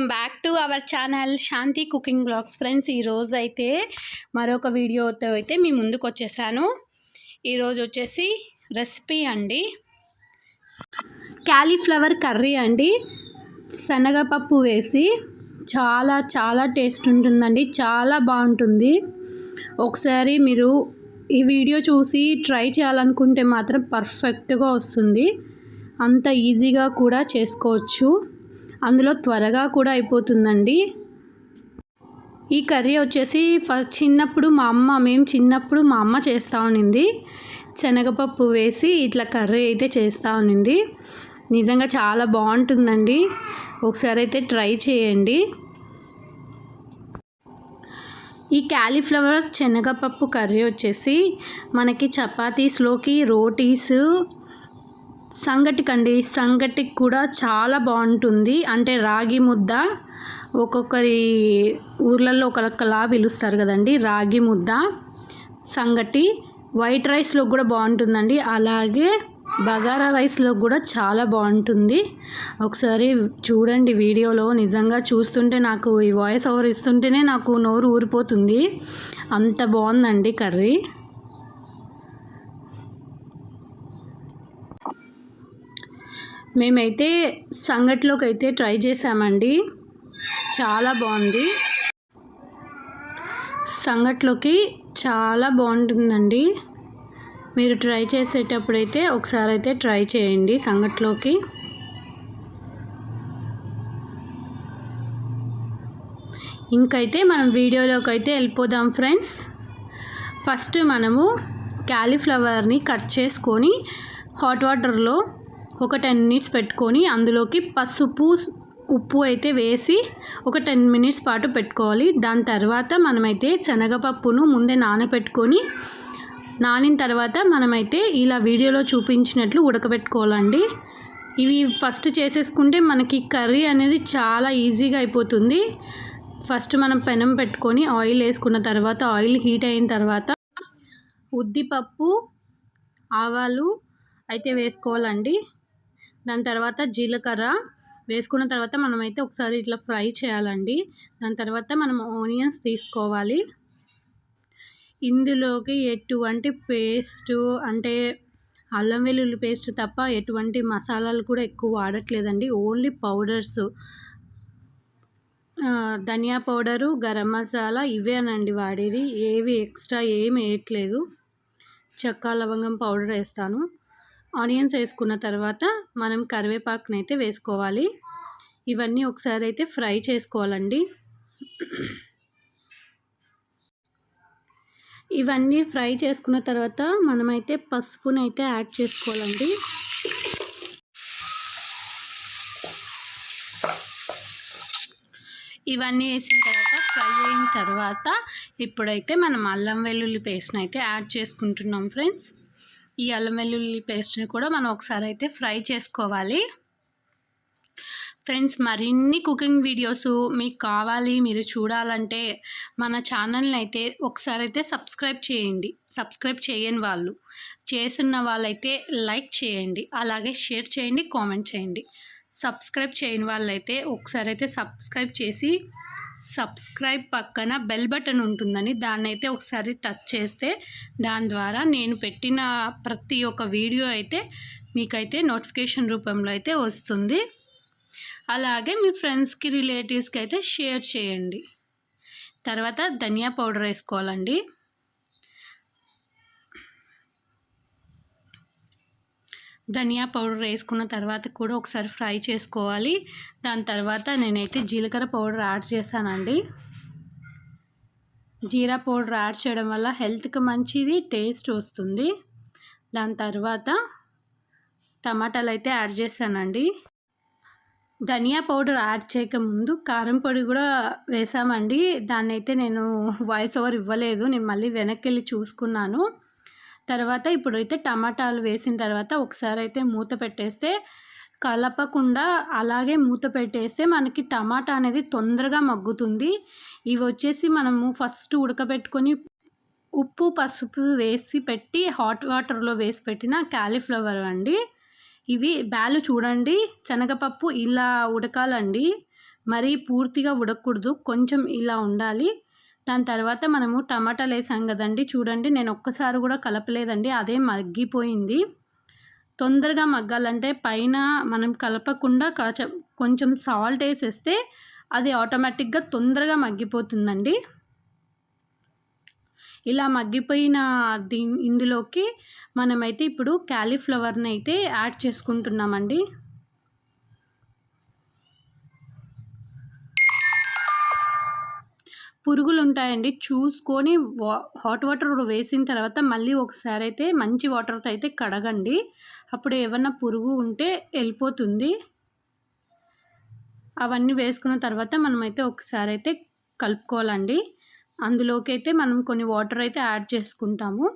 Welcome back to our channel Shanti cooking blogs. Friends ఈరోజు అయితే మరొక వీడియోతో అయితే మీ ముందుకు వచ్చేసాను. ఈరోజు వచ్చేసి రెసిపీ అండి. క్యాలీఫ్లవర్ కర్రీ అండి. శనగపప్పు వేసి చాలా చాలా టేస్ట్ ఉంటుందండి. చాలా బాగుంటుంది. ఒకసారి మీరు ఈ వీడియో చూసి ట్రై చేయాలనుకుంటే మాత్రం పర్ఫెక్ట్గా వస్తుంది. అంత ఈజీగా కూడా చేసుకోవచ్చు. అందులో త్వరగా కూడా అయిపోతుందండి. ఈ కర్రీ వచ్చేసి ఫస్ట్ చిన్నప్పుడు మా అమ్మ మేము చిన్నప్పుడు మా అమ్మ చేస్తూ ఉన్నింది. శనగపప్పు వేసి ఇట్లా కర్రీ అయితే చేస్తూ ఉన్నింది. నిజంగా చాలా బాగుంటుందండి. ఒకసారి అయితే ట్రై చేయండి. ఈ క్యాలీఫ్లవర్ శనగపప్పు కర్రీ వచ్చేసి మనకి చపాతీస్లోకి రోటీస్ సంగటికండి. సంగటికి కూడా చాలా బాగుంటుంది. అంటే రాగి ముద్ద ఒక్కొక్కరి ఊర్లలో ఒకలా పిలుస్తారు కదండి. రాగి ముద్ద సంగటి వైట్ రైస్లో కూడా బాగుంటుందండి. అలాగే బగారా రైస్లో కూడా చాలా బాగుంటుంది. ఒకసారి చూడండి వీడియోలో. నిజంగా చూస్తుంటే నాకు ఈ వాయిస్ ఓవర్ ఇస్తుంటేనే నాకు నోరు ఊరిపోతుంది. అంత బాగుందండి కర్రీ. మేమైతే సంగట్లోకి అయితే ట్రై చేసామండి. చాలా బాగుంది. సంగట్లోకి చాలా బాగుంటుందండి. మీరు ట్రై చేసేటప్పుడైతే ఒకసారి అయితే ట్రై చేయండి సంగట్లోకి. ఇంకైతే మనం వీడియోలోకి అయితే వెళ్ళిపోదాం ఫ్రెండ్స్. ఫస్ట్ మనము క్యాలీఫ్లవర్ని కట్ చేసుకొని హాట్ వాటర్లో ఒక టెన్ మినిట్స్ పెట్టుకొని అందులోకి పసుపు ఉప్పు అయితే వేసి ఒక టెన్ మినిట్స్ పాటు పెట్టుకోవాలి. దాని తర్వాత మనమైతే శనగపప్పును ముందే నానబెట్టుకొని నానిన తర్వాత మనమైతే ఇలా వీడియోలో చూపించినట్లు ఉడకబెట్టుకోవాలండి. ఇవి ఫస్ట్ చేసేసుకుంటే మనకి కర్రీ అనేది చాలా ఈజీగా అయిపోతుంది. ఫస్ట్ మనం పెనం పెట్టుకొని ఆయిల్ వేసుకున్న తర్వాత ఆయిల్ హీట్ అయిన తర్వాత ఉద్దిపప్పు ఆవాలు అయితే వేసుకోవాలండి. దాని తర్వాత జీలకర్ర వేసుకున్న తర్వాత మనమైతే ఒకసారి ఇట్లా ఫ్రై చేయాలండి. దాని తర్వాత మనం ఆనియన్స్ తీసుకోవాలి. ఇందులోకి ఎటువంటి పేస్ట్ అంటే అల్లం వెల్లుల్లి పేస్ట్ తప్ప ఎటువంటి మసాలాలు కూడా ఎక్కువ వాడట్లేదండి. Only powders. ధనియా పౌడరు గరం మసాలా ఇవేనండి వాడేది. ఏవి ఎక్స్ట్రా ఏమి వేయట్లేదు. చెక్క లవంగం పౌడర్ వేస్తాను. ఆనియన్స్ వేసుకున్న తర్వాత మనం కరివేపాకుని అయితే వేసుకోవాలి. ఇవన్నీ ఒకసారి అయితే ఫ్రై చేసుకోవాలండి. ఇవన్నీ ఫ్రై చేసుకున్న తర్వాత మనమైతే పసుపుని అయితే యాడ్ చేసుకోవాలండి. ఇవన్నీ వేసిన తర్వాత ఫ్రై అయిన తర్వాత ఇప్పుడైతే మనం అల్లం వెల్లుల్లి పేస్ట్ని అయితే యాడ్ చేసుకుంటున్నాం ఫ్రెండ్స్. ఈ అల్లం వెల్లుల్లి పేస్ట్ని కూడా మనం ఒకసారి అయితే ఫ్రై చేసుకోవాలి. ఫ్రెండ్స్ మరిన్ని కుకింగ్ వీడియోస్ మీకు కావాలి మీరు చూడాలంటే మన ఛానల్ని అయితే ఒకసారి అయితే సబ్స్క్రైబ్ చేయండి. సబ్స్క్రైబ్ చేయని వాళ్ళు చేసిన వాళ్ళైతే లైక్ చేయండి. అలాగే షేర్ చేయండి కామెంట్ చేయండి. సబ్స్క్రైబ్ చేయని వాళ్ళైతే ఒకసారి అయితే సబ్స్క్రైబ్ చేసి సబ్స్క్రైబ్ పక్కన బెల్ బటన్ ఉంటుందని దాన్ని అయితే ఒకసారి టచ్ చేస్తే దాని ద్వారా నేను పెట్టిన ప్రతి ఒక్క వీడియో అయితే మీకైతే నోటిఫికేషన్ రూపంలో అయితే వస్తుంది. అలాగే మీ ఫ్రెండ్స్కి రిలేటివ్స్కి అయితే షేర్ చేయండి. తర్వాత ధనియా పౌడర్ వేసుకోవాలండి. ధనియా పౌడర్ వేసుకున్న తర్వాత కూడా ఒకసారి ఫ్రై చేసుకోవాలి. దాని తర్వాత నేనైతే జీలకర్ర పౌడర్ యాడ్ చేశానండి. జీరా పౌడర్ యాడ్ చేయడం వల్ల హెల్త్కి మంచిది టేస్ట్ వస్తుంది. దాని తర్వాత టమాటాలు అయితే యాడ్ చేశానండి. ధనియా పౌడర్ యాడ్ చేయకముందు కారం పొడి కూడా వేసామండి. దాన్ని అయితే నేను వాయిస్ ఓవర్ ఇవ్వలేదు. నేను మళ్ళీ వెనక్కి వెళ్ళి చూసుకున్నాను. తర్వాత ఇప్పుడైతే టమాటాలు వేసిన తర్వాత ఒకసారి అయితే మూత పెట్టేస్తే కలపకుండా అలాగే మూత పెట్టేస్తే మనకి టమాటా అనేది తొందరగా మగ్గుతుంది. ఇవి వచ్చేసి మనము ఫస్ట్ ఉడకబెట్టుకొని ఉప్పు పసుపు వేసి పెట్టి హాట్ వాటర్లో వేసి పెట్టిన క్యాలీఫ్లవర్ అండి. ఇవి బ్యాలు చూడండి శనగపప్పు ఇలా ఉడకాలండి. మరీ పూర్తిగా ఉడకూడదు కొంచెం ఇలా ఉండాలి. దాని తర్వాత మనము టమాటాలు వేసాం కదండి. చూడండి నేను ఒక్కసారి కూడా కలపలేదండి. అదే మగ్గిపోయింది. తొందరగా మగ్గాలంటే పైన మనం కలపకుండా కాచ కొంచెం సాల్ట్ వేసేస్తే అది ఆటోమేటిక్గా తొందరగా మగ్గిపోతుందండి. ఇలా మగ్గిపోయిన దీ ఇందులోకి మనమైతే ఇప్పుడు క్యాలీఫ్లవర్ని అయితే యాడ్ చేసుకుంటున్నామండి. పురుగులు ఉంటాయండి చూసుకొని వా హాట్ వాటర్ వేసిన తర్వాత మళ్ళీ ఒకసారి అయితే మంచి వాటర్తో అయితే కడగండి. అప్పుడు ఏమన్నా పురుగు ఉంటే వెళ్ళిపోతుంది. అవన్నీ వేసుకున్న తర్వాత మనమైతే ఒకసారి అయితే కలుపుకోవాలండి. అందులోకి అయితే మనం కొన్ని వాటర్ అయితే యాడ్ చేసుకుంటాము.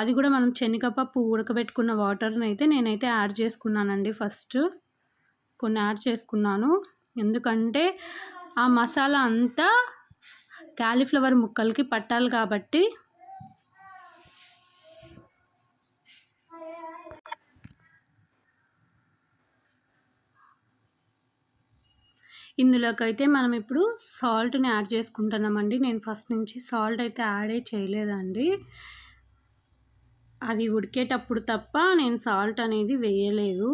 అది కూడా మనం శనగపప్పు ఉడకబెట్టుకున్న వాటర్ని అయితే నేనైతే యాడ్ చేసుకున్నానండి ఫస్ట్. కొన్ని యాడ్ చేసుకున్నాను. ఎందుకంటే ఆ మసాలా అంతా క్యాలీఫ్లవర్ ముక్కలకి పట్టాలి కాబట్టి ఇందులోకైతే మనం ఇప్పుడు సాల్ట్ని యాడ్ చేసుకుంటున్నామండి. నేను ఫస్ట్ నుంచి సాల్ట్ అయితే యాడే చేయలేదండి. అది ఉడికేటప్పుడు తప్ప నేను సాల్ట్ అనేది వేయలేదు.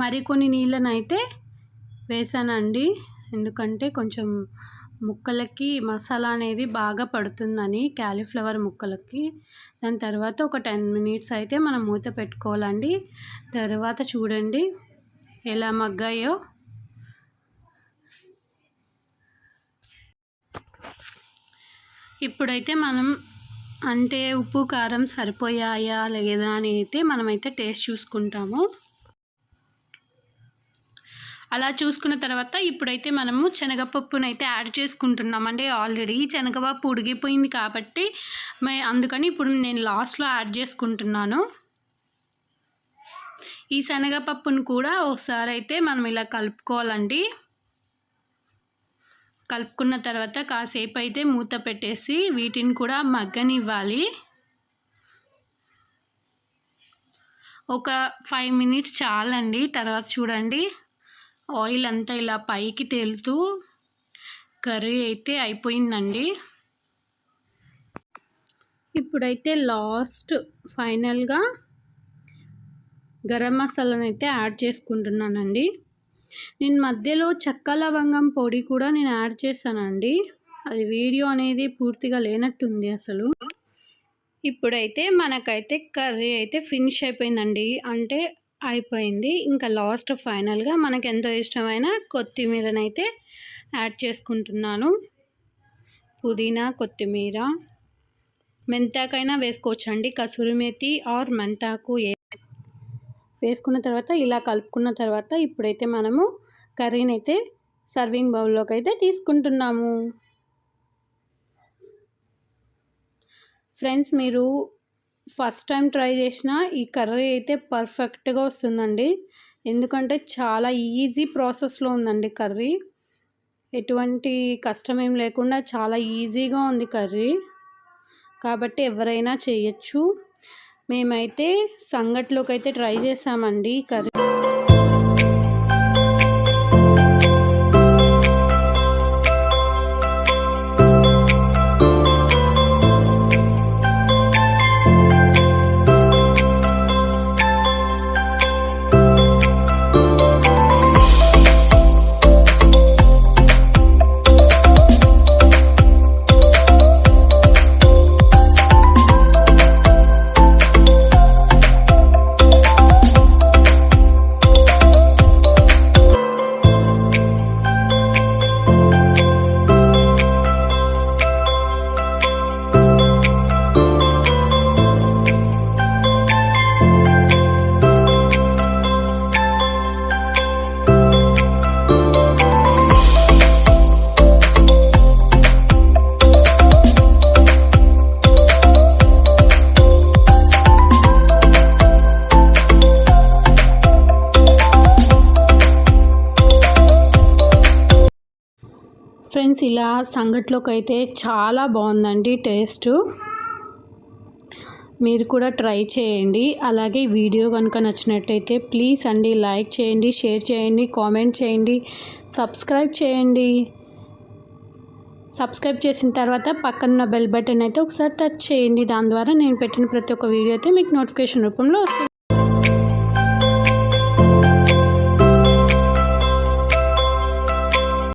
మరికొన్ని నీళ్ళను అయితే వేసానండి. ఎందుకంటే కొంచెం ముక్కలకి మసాలా అనేది బాగా పడుతుందని క్యాలీఫ్లవర్ ముక్కలకి. దాని తర్వాత ఒక టెన్ మినిట్స్ అయితే మనం మూత పెట్టుకోవాలండి. తర్వాత చూడండి ఎలా మగ్గాయో. ఇప్పుడైతే మనం అంటే ఉప్పు కారం సరిపోయాయా లేదా అని అయితే మనమైతే టేస్ట్ చూసుకుంటాము. అలా చూసుకున్న తర్వాత ఇప్పుడైతే మనము శనగపప్పును అయితే యాడ్ చేసుకుంటున్నాం అంటే ఆల్రెడీ శనగపప్పు ఉడిగిపోయింది కాబట్టి అందుకని ఇప్పుడు నేను లాస్ట్లో యాడ్ చేసుకుంటున్నాను. ఈ శనగపప్పును కూడా ఒకసారి అయితే మనం ఇలా కలుపుకోవాలండి. కలుపుకున్న తర్వాత కాసేపు అయితే మూత పెట్టేసి వీటిని కూడా మగ్గనివ్వాలి. ఒక ఫైవ్ మినిట్స్ చాలండి. తర్వాత చూడండి. ఆయిల్ అంతా ఇలా పైకి తేలుతూ కర్రీ అయితే అయిపోయిందండి. ఇప్పుడైతే లాస్ట్ ఫైనల్గా గరం మసాలాను అయితే యాడ్ చేసుకుంటున్నానండి. నేను మధ్యలో చెక్క లవంగం పొడి కూడా నేను యాడ్ చేశానండి. అది వీడియో అనేది పూర్తిగా లేనట్టుంది అసలు. ఇప్పుడైతే మనకైతే కర్రీ అయితే ఫినిష్ అయిపోయిందండి. అంటే అయిపోయింది. ఇంకా లాస్ట్ ఫైనల్గా మనకు ఎంతో ఇష్టమైన కొత్తిమీరనైతే యాడ్ చేసుకుంటున్నాను. పుదీనా కొత్తిమీర మెంతాకైనా వేసుకోవచ్చండి. కసూరి మేతి ఆర్ మెంతాకు వేసుకున్న తర్వాత ఇలా కలుపుకున్న తర్వాత ఇప్పుడైతే మనము కర్రీని అయితే సర్వింగ్ బౌల్లోకి అయితే తీసుకుంటున్నాము. ఫ్రెండ్స్ మీరు ఫస్ట్ టైం ట్రై చేసిన ఈ కర్రీ అయితే పర్ఫెక్ట్గా వస్తుందండి. ఎందుకంటే చాలా ఈజీ ప్రాసెస్లో ఉందండి కర్రీ. ఎటువంటి కష్టం ఏం లేకుండా చాలా ఈజీగా ఉంది కర్రీ. కాబట్టి ఎవరైనా చేయొచ్చు. మేమైతే సంగట్లోకి అయితే ట్రై చేసామండి కర్రీ. ఫ్రెండ్స్ ఇలా సంగట్లోకి అయితే చాలా బాగుందండి టేస్ట్. మీరు కూడా ట్రై చేయండి. అలాగే వీడియో కనుక నచ్చినట్టయితే ప్లీజ్ అండి లైక్ చేయండి షేర్ చేయండి కామెంట్ చేయండి సబ్స్క్రైబ్ చేయండి. సబ్స్క్రైబ్ చేసిన తర్వాత పక్కన బెల్ బటన్ అయితే ఒకసారి టచ్ చేయండి. దాని ద్వారా నేను పెట్టిన ప్రతి ఒక్క వీడియో అయితే మీకు నోటిఫికేషన్ రూపంలో వస్తుంది.